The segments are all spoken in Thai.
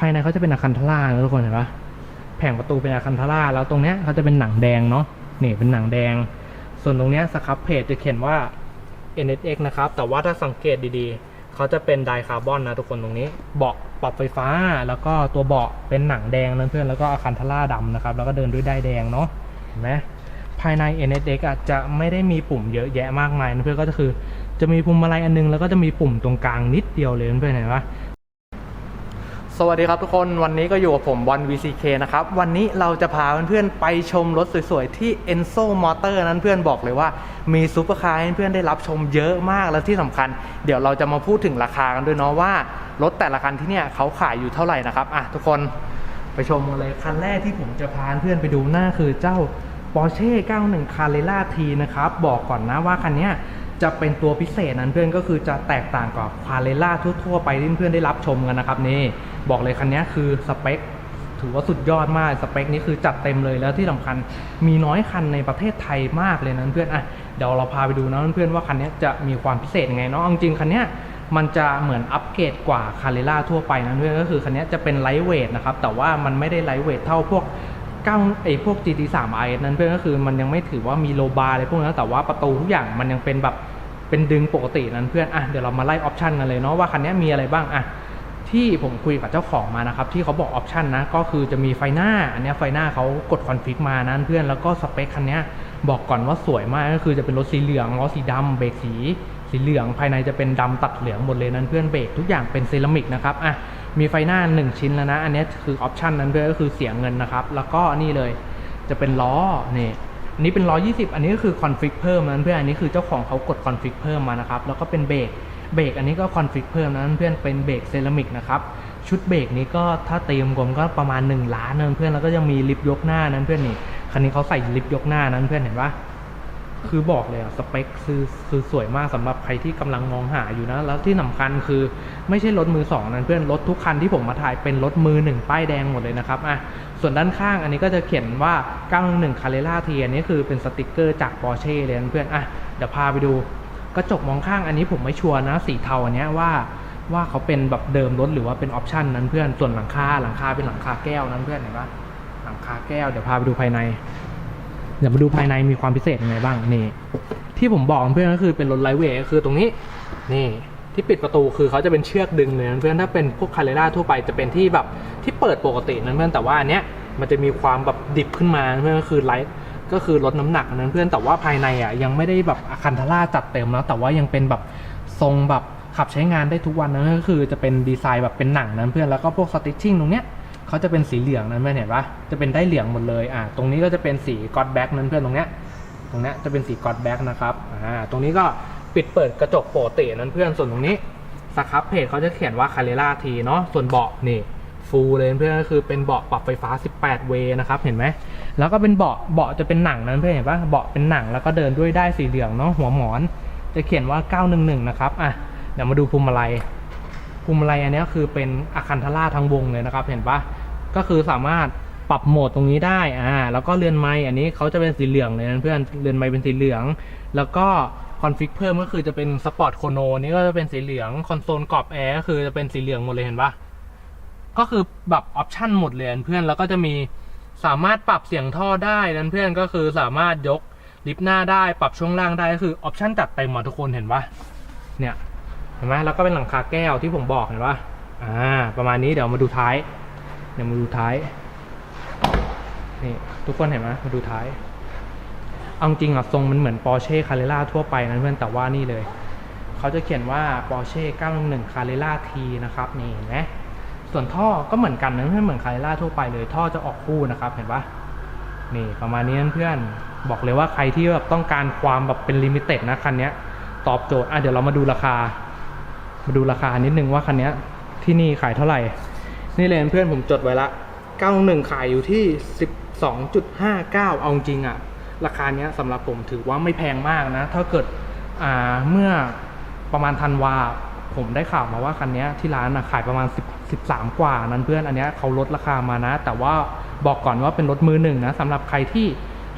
ภายในเขาจะเป็นอาคันทล่านะทุกคนเห็นปะแผงประตูเป็นอาคันทล่าแล้วตรงเนี้ยเขาจะเป็นหนังแดงเนาะนี่เป็นหนังแดง ส่วนตรงเนี้ยสครับเพจจะเขียนว่า NSX นะครับ แต่ว่าถ้าสังเกตดีๆ เขาจะเป็นไดคาร์บอนนะทุกคนตรงนี้ เบาะปรับไฟฟ้า แล้วก็ตัวเบาะเป็นหนังแดงนะเพื่อน แล้วก็อาคันทล่าดำนะครับ แล้วก็เดินด้วยได้แดงเนาะ เห็นไหมภายใน NSX อะจะไม่ได้มีปุ่มเยอะแยะมากมายนะเพื่อนก็จะคือ จะมีปุ่มอะไรอันนึง แล้วก็จะมีปุ่มตรงกลางนิดเดียวเลยนะเพื่อนเห็นปะ สวัสดีครับทุกคนวันนี้ก็อยู่กับผมบอล VCK นะครับ วันนี้เราจะพาเพื่อนๆไปชมรถสวยๆ ที่ Enzo Motor นั้นเพื่อนบอกเลยว่ามีซูเปอร์คาร์ให้เพื่อนได้รับชมเยอะมากแล้วที่สำคัญ เดี๋ยวเราจะมาพูดถึงราคากันด้วยเนาะว่า รถแต่ละคันที่เนี่ยเขาขายอยู่เท่าไหร่นะครับอะทุกคนไปชมกันเลยคันแรกที่ผมจะพาเพื่อนไปดูหน้าคือเจ้า Porsche 91 Carrera T นะครับบอกก่อนนะว่าคันเนี้ย จะเป็นตัวพิเศษนั้นเพื่อนก็คือจะแตกต่างกับคาเรล่าทั่วๆ ไปที่เพื่อนได้รับชมกันนะครับนี่บอกเลยคันนี้คือสเปคถือว่าสุดยอดมากสเปคนี้คือจัดเต็มเลยแล้วที่สำคัญมีน้อยคันในประเทศไทยมากเลยนะเพื่อนอะเดี๋ยวเราพาไปดูนะเพื่อนว่าคันนี้จะมีความพิเศษยังไงเนาะเอาจริงคันนี้มันจะเหมือนอัปเกรดกว่าคาเรล่าทั่วไปนะเพื่อนก็คือคันนี้จะเป็นไลท์เวทนะครับแต่ว่ามันไม่ได้ไลท์เวทเท่าพวกก้าไอ้พวก GT3 i นั้นเพื่อนก็คือมันยังไม่ถือว่ามีโลบาร์อะไรพวกนั้นแต่ว่าประตูทุกอย่างมันยังเป็นแบบ เป็นดึงปกตินั้นเพื่อนอะเดี๋ยวเรามาไล่ออปชันกันเลยเนาะว่าคันนี้มีอะไรบ้างอะที่ผมคุยกับเจ้าของมานะครับ ที่เขาบอกออปชันนะก็คือจะมีไฟหน้า อันนี้ไฟหน้าเขากดคอนฟิกมานั้นเพื่อนแล้วก็สเปคคันนี้บอกก่อนว่าสวยมากก็คือจะเป็นรถสีเหลืองล้อสีดำเบรกสีสีเหลืองภายในจะเป็นดำตัดเหลืองหมดเลยนั้นเพื่อนเบรกทุกอย่างเป็นเซรามิกนะครับอะมีไฟหน้า 1 ชิ้นแล้วนะ อันนี้คือออปชันนั้นเพื่อนก็คือเสียเงินนะครับ แล้วก็นี่เลยจะเป็นล้อเนี่ย อันนี้เป็นล้อ20 อันนี้ก็คือคอนฟิกเพิ่มนั้นเพื่อนอันนี้คือเจ้าของเขากดคอนฟิกเพิ่มมานะครับแล้วก็เป็นเบรกเบรกอันนี้ก็คอนฟิกเพิ่มนั้นเพื่อนเป็นเบรกเซรามิกนะครับชุดเบรกนี้ก็ถ้าเต็มกลมก็ประมาณ 1 ล้านนั้นเพื่อนแล้วก็ยังมีลิฟต์ยกหน้านั้นเพื่อนนี่คันนี้เขาใส่ลิฟต์ยกหน้านั้นเพื่อนเห็นปะ คือบอกเลยอะสเปคคือคือสวยมากสำหรับใครที่กำลังมองหาอยู่นะ แล้วที่สำคัญคือไม่ใช่รถมือสองนั้นเพื่อนรถทุกคันที่ผมมาถ่ายเป็นรถมือหนึ่งป้ายแดงหมดเลยนะครับอะส่วนด้านข้างอันนี้ก็จะเขียนว่า 91 Carrera T อันนี้คือเป็นสติกเกอร์จาก Porsche เลยนะเพื่อนอะเดี๋ยวพาไปดูกระจกมองข้างอันนี้ผมไม่ชัวร์นะสีเทาอันเนี้ยว่าว่าเขาเป็นแบบเดิมรถหรือว่าเป็นออปชันนั้นเพื่อนส่วนหลังคาหลังคาเป็นหลังคาแก้วนั้นเพื่อนเห็นปะหลังคาแก้วเดี๋ยวพาไปดูภายใน เดี๋ยวมาดูภายในมีความพิเศษยังไงบ้างนี่ ที่ผมบอกเพื่อนก็คือเป็นรถไลท์เวก็คือตรงนี้นี่ที่ปิดประตูคือเขาจะเป็นเชือกดึงเลยนะเพื่อนถ้าเป็นพวกคาเรล่าทั่วไปจะเป็นที่แบบที่เปิดปกตินั้นเพื่อนแต่ว่าอันเนี้ยมันจะมีความแบบดิบขึ้นมาเพื่อนก็คือไลท์ก็คือลดน้ำหนักนั้นเพื่อนแต่ว่าภายในอะยังไม่ได้แบบอาคันทาร่าจัดเต็มนะแต่ว่ายังเป็นแบบทรงแบบขับใช้งานได้ทุกวันนะก็คือจะเป็นดีไซน์แบบเป็นหนังนั้นเพื่อนแล้วก็พวกสติชชิ่งตรงเนี้ย เขาจะเป็นสีเหลืองนั้นเพื่อนเห็นปะจะเป็นได้เหลืองหมดเลยอ่าตรงนี้ก็จะเป็นสีกอดแบ็กนั้นเพื่อนตรงเนี้ยตรงเนี้ยจะเป็นสีกอดแบ็กนะครับอ่าตรงนี้ก็ปิดเปิดกระจกปกตินั้นเพื่อนส่วนตรงนี้สครับเพจเขาจะเขียนว่าคาเรล่าทีเนาะส่วนเบาะนี่ฟูลเลยเพื่อนก็คือเป็นเบาะปรับไฟฟ้า 18 เวนะครับเห็นไหมแล้วก็เป็นเบาะเบาะจะเป็นหนังนั้นเพื่อนเห็นปะเบาะเป็นหนังแล้วก็เดินด้วยได้สีเหลืองเนาะหัวหมอน จะเขียนว่า 911 นะครับอะเดี๋ยวมาดูพวงมาลัยพวงมาลัยอันนี้คือเป็นอาคันทาราทั้งวงเลยนะครับ เห็นปะ ก็คือสามารถปรับโหมดตรงนี้ได้อ่าแล้วก็เรือนไม้อันนี้เขาจะเป็นสีเหลืองเลยนะเพื่อนเรือนไม้เป็นสีเหลือง แล้วก็คอนฟิกเพิ่มก็คือจะเป็นสปอร์ตโคโนนี่ก็จะเป็นสีเหลืองคอนโซลกรอบแอร์ก็คือจะเป็นสีเหลืองหมดเลยเห็นปะก็คือแบบออปชั่นหมดเลยนะเพื่อนแล้วก็จะมีสามารถปรับเสียงท่อได้นะเพื่อนก็คือสามารถยกลิฟต์หน้าได้ปรับช่วงล่างได้ก็คือออปชั่นจัดเต็มหมดทุกคนเห็นปะเนี่ยเห็นไหมแล้วก็เป็นหลังคาแก้วที่ผมบอกเห็นปะอ่าประมาณนี้เดี๋ยวมาดูท้าย เดี๋ยวมาดูท้ายนี่ทุกคนเห็นไหมมาดูท้าย เอาจริงอะทรงมันเหมือน Porsche Carrera ทั่วไปนะเพื่อนแต่ว่านี่เลย เขาจะเขียนว่า Porsche 911 Carrera T นะครับนี่เห็นไหมส่วนท่อก็เหมือนกันนะเพื่อนเหมือน Carrera ทั่วไปเลย ท่อจะออกคู่นะครับเห็นปะนี่ประมาณนี้เพื่อนบอกเลยว่าใครที่แบบต้องการความแบบเป็นลิมิเต็ดนะคันนี้ตอบโจทย์อะเดี๋ยวเรามาดูราคา มาดูราคานิดนึงว่าคันนี้ที่นี่ขายเท่าไหร่ นี่เลยเพื่อนผมจดไว้ละ91ขายอยู่ที่ 12.59 เอาจริงอะราคาเนี้ยสำหรับผมถือว่าไม่แพงมากนะ ถ้าเกิดอ่าเมื่อประมาณธันวาผมได้ข่าวมาว่าคันเนี้ยที่ร้านอะขายประมาณ10 13 กว่านั้นเพื่อนอันเนี้ยเขาลดราคามานะ แต่ว่าบอกก่อนว่าเป็นรถมือหนึ่งนะสำหรับใครที่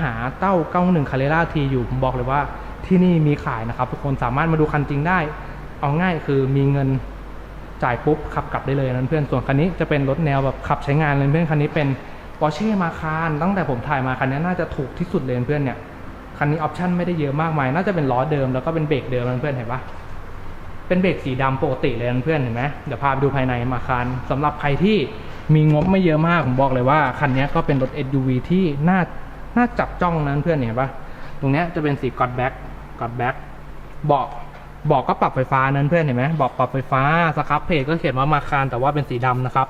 หาเต้า91 Carrera T อยู่ผมบอกเลยว่าที่นี่มีขายนะครับ ทุกคนสามารถมาดูคันจริงได้ เอาง่ายคือมีเงิน จ่ายปุ๊บขับกลับได้เลยนั้นเพื่อนส่วนคันนี้จะเป็นรถแนวแบบขับใช้งานเลยเพื่อนคันนี้เป็น Porsche Macan ตั้งแต่ผมถ่ายมาคันนี้น่าจะถูกที่สุดเลยเพื่อนเนี่ยคันนี้ออปชั่นไม่ได้เยอะมากมายน่าจะเป็นล้อเดิมแล้วก็เป็นเบรกเดิมเพื่อนเห็นปะเป็นเบรกสีดำปกติเลยเพื่อนเห็นไหมเดี๋ยวพาไปดูภายในมาคันสำหรับใครที่มีงบไม่เยอะมากผมบอกเลยว่าคันนี้ก็เป็นรถ SUV ที่น่าน่าจับจ้องนะเพื่อนเห็นปะตรงนี้จะเป็นสีกอดแบ็กกอดแบ็กเบาะ บาะก็ปรับไฟฟ้านั้นเพื่อนเห็นไหมเบาะปรับไฟฟ้าสครับเพจก็เขียนว่ามาคานแต่ว่าเป็นสีดำนะครับ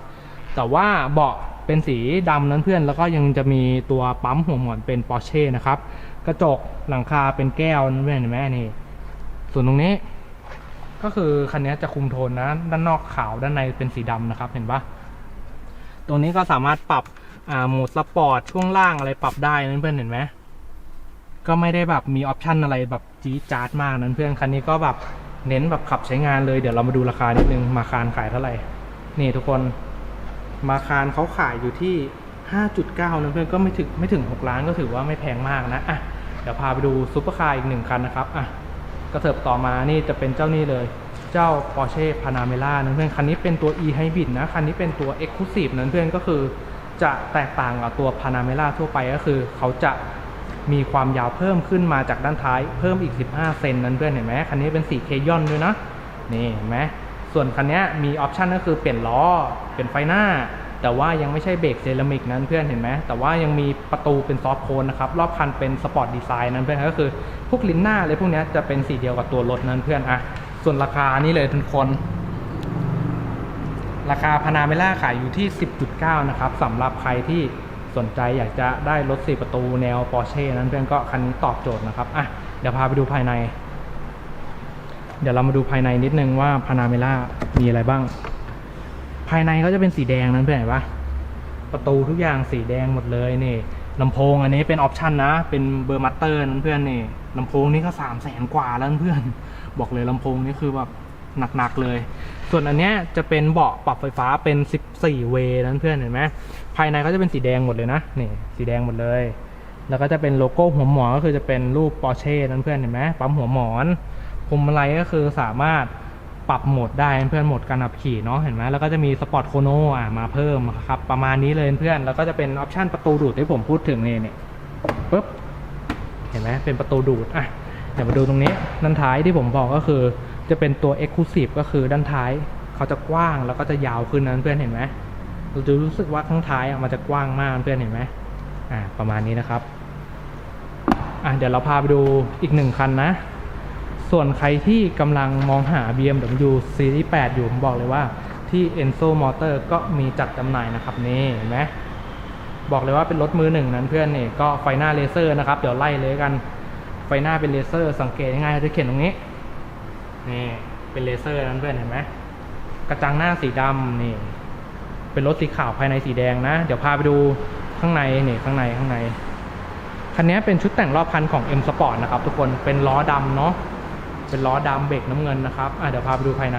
แต่ว่าเบาะเป็นสีดำนั้นเพื่อนแล้วก็ยังจะมีตัวปั๊มหัวหมอนเป็นปอร์เช่นะครับกระจกหลังคาเป็นแก้วนั่นเพื่อนเห็นไหมนี่ ส่วนตรงนี้ ก็คือคันนี้จะคุมโทนนะ ด้านนอกขาวด้านในเป็นสีดำนะครับ เห็นปะตรงนี้ก็สามารถปรับโหมดสปอร์ตช่วงล่างอะไรปรับได้นั่นเพื่อนเห็นไหม ก็ไม่ได้แบบมีออปชันอะไรแบบจี๊ดจ๊าดมากนั้นเพื่อนคันนี้ก็แบบเน้นแบบขับใช้งานเลยเดี๋ยวเรามาดูราคานิดนึงมาคารขายเท่าไหร่ นี่ทุกคนมาคารเขาขายอยู่ที่ 5.9นะเพื่อนก็ไม่ถึงไม่ถึง 6 ล้านก็ถือว่าไม่แพงมากนะอะเดี๋ยวพาไปดูซุปเปอร์คาร์อีกหนึ่งคันนะครับอะกระเถิบต่อมานี่จะเป็นเจ้านี่เลย เจ้า Porsche Panamera นะเพื่อนคันนี้เป็นตัว e Hybrid นะคันนี้เป็นตัว Exclusive นั้นเพื่อนก็คือจะแตกต่างกับตัว Panamera ทั่วไปก็คือเขาจะ มีความยาวเพิ่มขึ้นมาจากด้านท้ายเพิ่มอีก 15 เซนนั้นเพื่อนเห็นไหมคันนี้เป็นสีเคยอนด้วยนะนี่เห็นไหมส่วนคันนี้มีออปชันก็คือเปลี่ยนล้อเปลี่ยนไฟหน้า แต่ว่ายังไม่ใช่เบรกเซรามิกนั้นเพื่อนเห็นไหมแต่ว่ายังมีประตูเป็นซอฟต์โคนนะครับรอบคันเป็นสปอร์ตดีไซน์นั้นเพื่อนก็คือพวกลิ้นหน้าอะไรพวกนี้จะเป็นสีเดียวกับตัวรถนั้นเพื่อนอะส่วนราคานี่เลยทุกคนราคาพานาเมล่าขายอยู่ที่ 10.9 นะครับสำหรับใครที่ สนใจอยากจะได้รถ4ประตูแนว Porsche นั้นเพื่อนก็คันนี้ตอบโจทย์นะครับอะเดี๋ยวพาไปดูภายใน เดี๋ยวเรามาดูภายในนิดนึงว่าพานาเมล่ามีอะไรบ้าง ภายในเขาจะเป็นสีแดงนั้นเพื่อนเห็นปะประตูทุกอย่างสีแดงหมดเลยนี่ลำโพงอันนี้เป็นออปชันนะ เป็นเบอร์มัตเตอร์นั้นเพื่อนนี่ลำโพงนี่ก็สามแสนกว่าแล้วเพื่อน บอกเลยลำโพงนี่คือแบบ หนักๆเลย ส่วนอันเนี้ยจะเป็นเบาะปรับไฟฟ้าเป็น 14 เวย์นั้นเพื่อนเห็นไหมภายในก็จะเป็นสีแดงหมดเลยนะนี่สีแดงหมดเลย แล้วก็จะเป็นโลโก้หัวหมอนก็คือจะเป็นรูปปอร์เช่นั้นเพื่อนเห็นไหมปั๊มหัวหมอนพวงมาลัยก็คือสามารถปรับโหมดได้เพื่อนโหมดการขับขี่เนาะเห็นไหมแล้วก็จะมีสปอร์ตโคโนอะมาเพิ่มครับประมาณนี้เลยเพื่อนแล้วก็จะเป็นออปชันประตูดูดที่ผมพูดถึงนี่นี่ปุ๊บเห็นไหมเป็นประตูดูดอะเดี๋ยวมาดูตรงนี้ด้นท้ายที่ผมบอกก็คือ จะเป็นตัว Exclusive ก็คือด้านท้าย เขาจะกว้างแล้วก็จะยาวขึ้นนั้นเพื่อนเห็นไหมเราจะรู้สึกว่าข้างท้ายอะมันจะกว้างมากเพื่อนเห็นไหมอ่าประมาณนี้นะครับอะเดี๋ยวเราพาไปดูอีกหนึ่งคันนะ ส่วนใครที่กำลังมองหา BMW Series 8 อยู่ผมบอกเลยว่าที่ Enzo Motor ก็มีจัดจำหน่ายนะครับนี่เห็นไหมบอกเลยว่าเป็นรถมือหนึ่งนั้นเพื่อนนี่ก็ไฟหน้าเลเซอร์นะครับ เดี๋ยวไล่เลยกันไฟหน้าเป็นเลเซอร์สังเกตง่ายๆจะเขียนตรงนี้ นี่เป็นเลเซอร์นั้นเพื่อนเห็นไหมกระจังหน้าสีดำนี่ เป็นรถสีขาวภายในสีแดงนะ เดี๋ยวพาไปดูข้างในนี่ข้างในข้างในคันนี้เป็นชุดแต่งรอบคันของ M Sport นะครับ ทุกคนเป็นล้อดำเนาะเป็นล้อดำเบรกน้ำเงินนะครับอะเดี๋ยวพาไปดูภายใน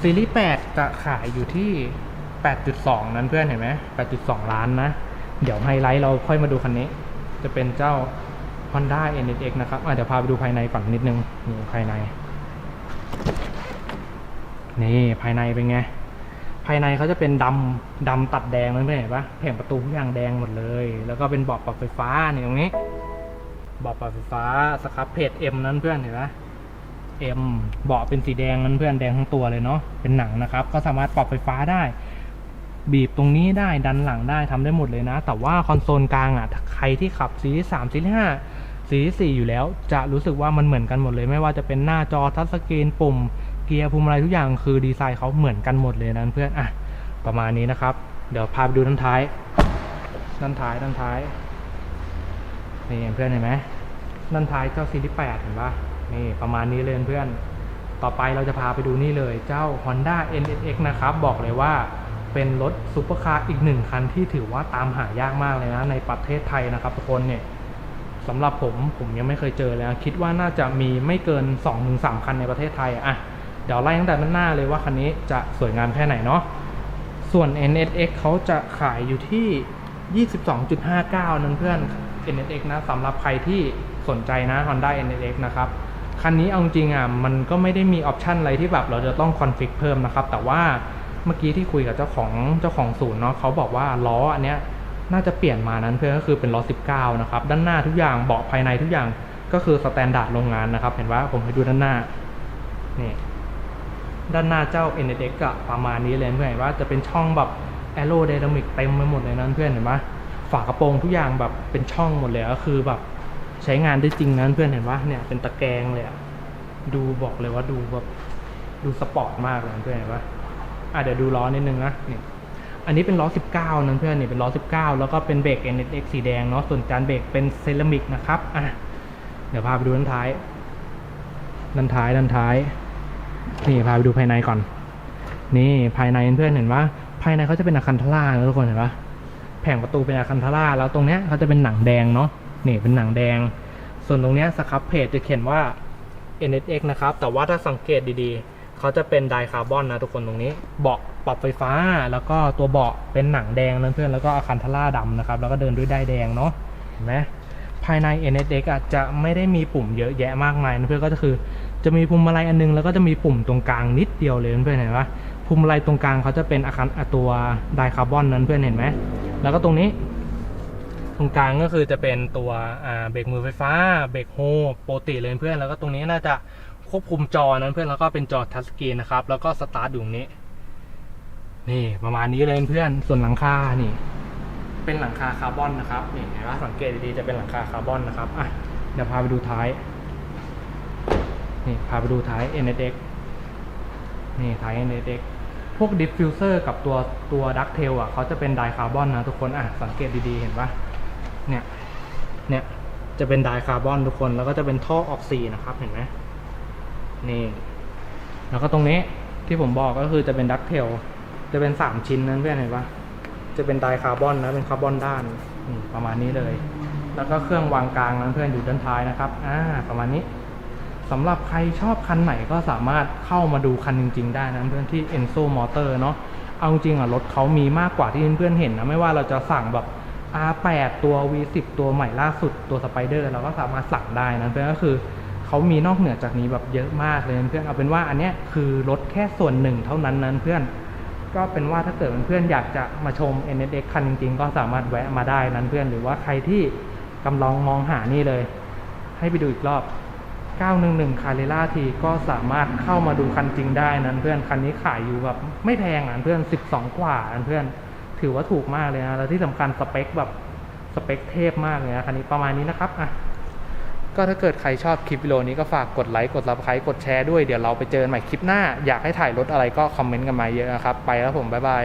ซีรีส์8จะขายอยู่ที่ 8.2 นั้นเพื่อนเห็นไหม8.2 ล้านนะ เดี๋ยวไฮไลท์เราค่อยมาดูคันนี้ จะเป็นเจ้า Honda NSX นะครับอะเดี๋ยวพาไปดูภายในก่อนนิดนึงนี่ภายใน นี่ภายในเป็นไง ภายในเขาจะเป็นดำดำตัดแดงนั่นเห็นปะแผงประตูทุกอย่างแดงหมดเลย แล้วก็เป็นเบาะปรับไฟฟ้าเนี่ยตรงนี้เบาะปรับไฟฟ้าสครับเพจ M นั้นเพื่อนเห็นปะ M เบาะเป็นสีแดงนั้นเพื่อนแดงทั้งตัวเลยเนาะเป็นหนังนะครับ ก็สามารถปรับไฟฟ้าได้ บีบตรงนี้ได้ดันหลังได้ทำได้หมดเลยนะ แต่ว่าคอนโซลกลางอะใครที่ขับซีรีส์สามซีรีส์ห้าซีรีส์สี่อยู่แล้ว จะรู้สึกว่ามันเหมือนกันหมดเลย ไม่ว่าจะเป็นหน้าจอทัชสกรีนปุ่ม กียร์พวงมาลัยทุกอย่างคือดีไซน์เขาเหมือนกันหมดเลยนะเพื่อนอะประมาณนี้นะครับ เดี๋ยวพาไปดูด้านท้ายด้านท้ายด้านท้ายนี่เพื่อนเห็นไหมด้านท้ายเจ้าซีรีส์แปดเห็นปะนี่ประมาณนี้เลยเพื่อน ต่อไปเราจะพาไปดูนี่เลยเจ้า Honda NSX นะครับ บอกเลยว่าเป็นรถซุปเปอร์คาร์อีกหนึ่งคันที่ถือว่าตามหายากมากเลยนะ ในประเทศไทยนะครับทุกคนเนี่ยสำหรับผมผมยังไม่เคยเจอเลยนะคิดว่าน่าจะมีไม่เกิน 2-3 คันในประเทศไทยอะ เดี๋ยวไล่ตั้งแต่ด้านหน้าเลยว่าคันนี้จะสวยงามแค่ไหนเนาะส่วน NSX เขาจะขายอยู่ที่ 22.59นั่นเพื่อน NSX นะสำหรับใครที่สนใจนะ Honda NSX นะครับ คันนี้เอาจริงอะมันก็ไม่ได้มีออปชันอะไรที่แบบเราจะต้องคอนฟิกเพิ่มนะครับ แต่ว่าเมื่อกี้ที่คุยกับเจ้าของเจ้าของศูนย์เนาะเขาบอกว่าล้ออันเนี้ยน่าจะเปลี่ยนมานั้นเพื่อนก็คือเป็นล้อ 19 นะครับ ด้านหน้าทุกอย่างเบาะภายในทุกอย่างก็คือสแตนดาร์ดโรงงานนะครับ เห็นว่าผมให้ดูด้านหน้านี่ ด้านหน้าเจ้า NSX อะประมาณนี้เลยเพื่อนว่าจะเป็นช่องแบบ a e r o d y n a m i c เต็มไปหมดเลยนะเพื่อนเห็นปะฝากระโปรงทุกอย่างแบบเป็นช่องหมดเลยก็คือแบบใช้งานได้จริงนะเพื่อนเห็นปะเนี่ยเป็นตะแกรงเลยอะดูบอกเลยว่าดูแบบดูสปอร์ตมากเลยเพื่อนเห็นปะอะเดี๋ยวดูล้อนิดนึงนะนี่อันนี้เป็นล้อ 19นะเพื่อนนี่เป็นล้อ 19 แล้วก็เป็นเบรก NSX สีแดงเนาะส่วนจานเบรกเป็นเซรามิกนะครับอะเดี๋ยวพาไปดูด้านท้ายด้านท้ายด้านท้าย นี่พาไปดูภายในก่อน นี่ภายในเพื่อนเห็นว่าภายในเขาจะเป็นอาคันทล่านะทุกคนเห็นปะแผงประตูเป็นอาคันทล่าแล้วตรงเนี้ยเขาจะเป็นหนังแดงเนาะนี่เป็นหนังแดง ส่วนตรงเนี้ยสครับเพจจะเขียนว่า NSX นะครับ แต่ว่าถ้าสังเกตดีๆ เขาจะเป็นไดคาร์บอนนะทุกคนตรงนี้ เบาะปรับไฟฟ้า แล้วก็ตัวเบาะเป็นหนังแดงนะเพื่อน แล้วก็อาคันทล่าดำนะครับ แล้วก็เดินด้วยได้แดงเนาะ เห็นไหมภายใน NSX อาจจะไม่ได้มีปุ่มเยอะแยะมากมายนะเพื่อนก็จะคือ จะมีปุ่มอะไรอันนึงแล้วก็จะมีปุ่มตรงกลางนิดเดียวเลยเพื่อนเห็นปะปุ่มอะไรตรงกลางเขาจะเป็นอาคารตัวไดคาร์บอนนั้นเพื่อนเห็นไหมแล้วก็ตรงนี้ ตรงกลางก็คือจะเป็นตัวเบรกมือไฟฟ้าเบรกโฮโปกติเลยเพื่อนแล้วก็ตรงนี้น่าจะควบคุมจอนั้นเพื่อนแล้วก็เป็นจอทัชสกรีนนะครับแล้วก็สตาร์ทอยู่ตรงนี้ นี่ประมาณนี้เลยเพื่อนส่วนหลังคานี่ เป็นหลังคาคาร์บอนนะครับนี่เห็นว่าสังเกตดีๆจะเป็นหลังคาคาร์บอนนะครับอะเดี๋ยวพาไปดูท้าย นี่พาไปดูท้าย NSX นี่ท้าย NSX พวกดิฟฟิวเซอร์กับตัวตัวดักเทลอะเขาจะเป็นไดคาร์บอนนะทุกคนอะสังเกตดีๆ เห็นปะเนี่ยเนี่ยจะเป็นไดคาร์บอนทุกคนแล้วก็จะเป็นท่อออกซีนะครับเห็นไหมนี่แล้วก็ตรงนี้ที่ผมบอกก็คือจะเป็นดักเทลจะเป็นสามชิ้นนั้นเพื่อนเห็นปะจะเป็นไดคาร์บอนนะเป็นคาร์บอนด้านประมาณนี้เลย แล้วก็เครื่องวางกลางนั้นเพื่อนอยู่ด้านท้ายนะครับอ่าประมาณนี้ สำหรับใครชอบคันไหนก็สามารถเข้ามาดูคันจริง ๆ ได้นะเพื่อนที่ Enzo Motor เนาะเอาจริงอะรถเขามีมากกว่าที่เพื่อนๆเห็นนะไม่ว่าเราจะสั่งแบบ R8 ตัว V10 ตัวใหม่ล่าสุดตัวสไปเดอร์เราก็สามารถสั่งได้นะเพื่อนก็คือเขามีนอกเหนือจากนี้แบบเยอะมากเลยเพื่อนเอาเป็นว่าอันเนี้ยคือรถแค่ส่วนหนึ่งเท่านั้นนั้นเพื่อนก็เป็นว่าถ้าเกิดเพื่อนๆอยากจะมาชม NSX คันจริงๆ ก็สามารถแวะมาได้นั้นเพื่อนหรือว่าใครที่กำลังมองหานี่เลย ให้ไปดูอีกรอบ 911 c a r r e r a T ก็สามารถเข้ามาดูคันจริงได้นั้นเพื่อนคันนี้ขายอยู่แบบไม่แพงอะเพื่อน 12 กว่าอันเพื่อนถือว่าถูกมากเลยนะแล้วที่สำคัญสเปคแบบสเปคเทพมากเลยนะคันนี้ประมาณนี้นะครับอะก็ถ้าเกิดใครชอบคลิปวิดีโอนี้ก็ฝากกดไลค์กด subscribe กดแชร์ด้วยเดี๋ยวเราไปเจอกันใหม่คลิปหน้า อยากให้ถ่ายรถอะไรก็คอมเมนต์กันมาเยอะนะครับ ไปแล้วผมบ๊ายบาย